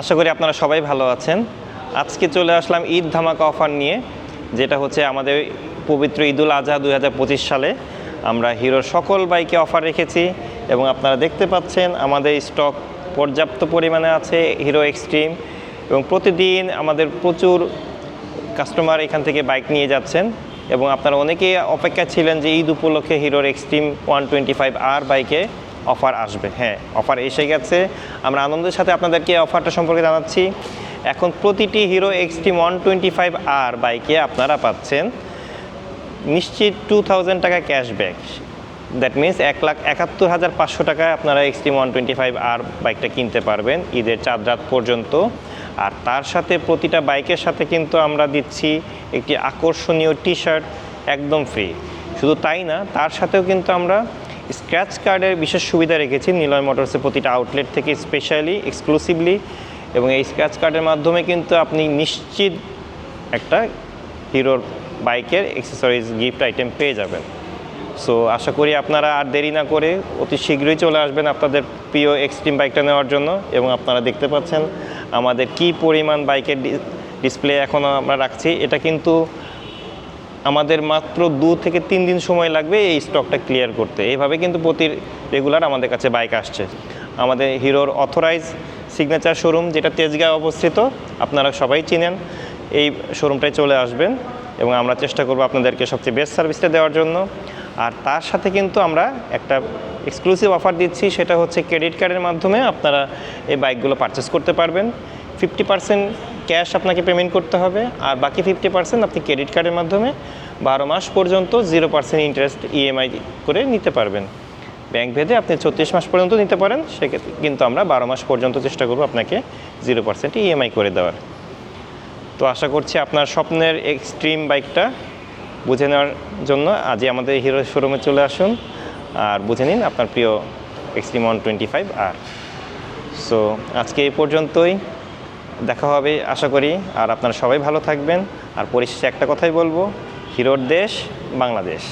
আশা করি আপনারা সবাই ভালো আছেন। আজকে চলে আসলাম ঈদ ধামাকা অফার নিয়ে, যেটা হচ্ছে আমাদের পবিত্র ঈদুল আজহা দু হাজার পঁচিশ সালে। আমরা হিরোর সকল বাইকে অফার রেখেছি এবং আপনারা দেখতে পাচ্ছেন আমাদের স্টক পর্যাপ্ত পরিমাণে আছে হিরো এক্সট্রিম এবং প্রতিদিন আমাদের প্রচুর কাস্টমার এখান থেকে বাইক নিয়ে যাচ্ছেন এবং আপনারা অনেকেই অপেক্ষা ছিলেন যে ঈদ উপলক্ষে হিরোর Xtreme one twenty five R বাইকে অফার আসবে। হ্যাঁ অফার এসে গেছে। আমরা আনন্দের সাথে আপনাদেরকে অফারটা সম্পর্কে জানাচ্ছি। এখন প্রতিটি Hero Xtreme one twenty five R বাইকে আপনারা পাচ্ছেন নিশ্চিত টু থাউজেন্ড টাকা ক্যাশব্যাক দ্যাট মিন্স এক লাখ একাত্তর হাজার পাঁচশো টাকায় আপনারা Xtreme one twenty five R বাইকটা কিনতে পারবেন ঈদের চাঁদ রাত পর্যন্ত। আর তার সাথে প্রতিটা বাইকের সাথে কিন্তু আমরা দিচ্ছি একটি আকর্ষণীয় টি শার্ট একদম ফ্রি শুধু তাই না, তার সাথেও কিন্তু আমরা স্ক্র্যাচ কার্ডের বিশেষ সুবিধা রেখেছি নিলয় মোটরসের প্রতিটা আউটলেট থেকে স্পেশালি এক্সক্লুসিভলি এবং এই স্ক্র্যাচ কার্ডের মাধ্যমে কিন্তু আপনি নিশ্চিত একটা হিরোর বাইকের এক্সেসরিজ গিফট আইটেম পেয়ে যাবেন। সো আশা করি আপনারা আর দেরি না করে অতি শীঘ্রই চলে আসবেন আপনাদের প্রিয় এক্সট্রিম বাইকটা নেওয়ার জন্য এবং আপনারা দেখতে পাচ্ছেন আমাদের কি পরিমাণ বাইকের ডিসপ্লে এখনও আমরা রাখছি। এটা কিন্তু আমাদের মাত্র দু থেকে তিন দিন সময় লাগবে এই স্টকটা ক্লিয়ার করতে। এইভাবে কিন্তু প্রতি রেগুলার আমাদের কাছে বাইক আসছে। আমাদের হিরোর অথরাইজ সিগনেচার শোরুম যেটা তেজগাঁয়ে অবস্থিত, আপনারা সবাই চিনেন, এই শোরুমটায় চলে আসবেন এবং আমরা চেষ্টা করব আপনাদেরকে সবচেয়ে বেস্ট সার্ভিসটা দেওয়ার জন্য। আর তার সাথে কিন্তু আমরা একটা এক্সক্লুসিভ অফার দিচ্ছি, সেটা হচ্ছে ক্রেডিট কার্ডের মাধ্যমে আপনারা এই বাইকগুলো পারচেস করতে পারবেন। ফিফটি পার্সেন্ট ক্যাশ আপনাকে পেমেন্ট করতে হবে, আর বাকি ফিফটি পার্সেন্ট আপনি ক্রেডিট কার্ডের মাধ্যমে বারো মাস পর্যন্ত জিরো পার্সেন্ট ইন্টারেস্ট ইএমআই করে নিতে পারবেন। ব্যাংক ভেদে আপনি ছত্রিশ মাস পর্যন্ত নিতে পারেন, সেক্ষেত্রে কিন্তু আমরা বারো মাস পর্যন্ত চেষ্টা করব আপনাকে জিরো পার্সেন্ট ইএমআই করে দেওয়ার। তো আশা করছি আপনার স্বপ্নের এক্সট্রিম বাইকটা বুঝে নেওয়ার জন্য আজই আমাদের হিরো শোরুমে চলে আসুন, আর বুঝে নিন আপনার প্রিয় Xtreme one twenty five R so আজকে এই পর্যন্তই। দেখা হবে, আশা করি। আর আপনারা সবাই ভালো থাকবেন। আর পরিশেষে একটা কথাই বলব, হিরোর দেশ বাংলাদেশ।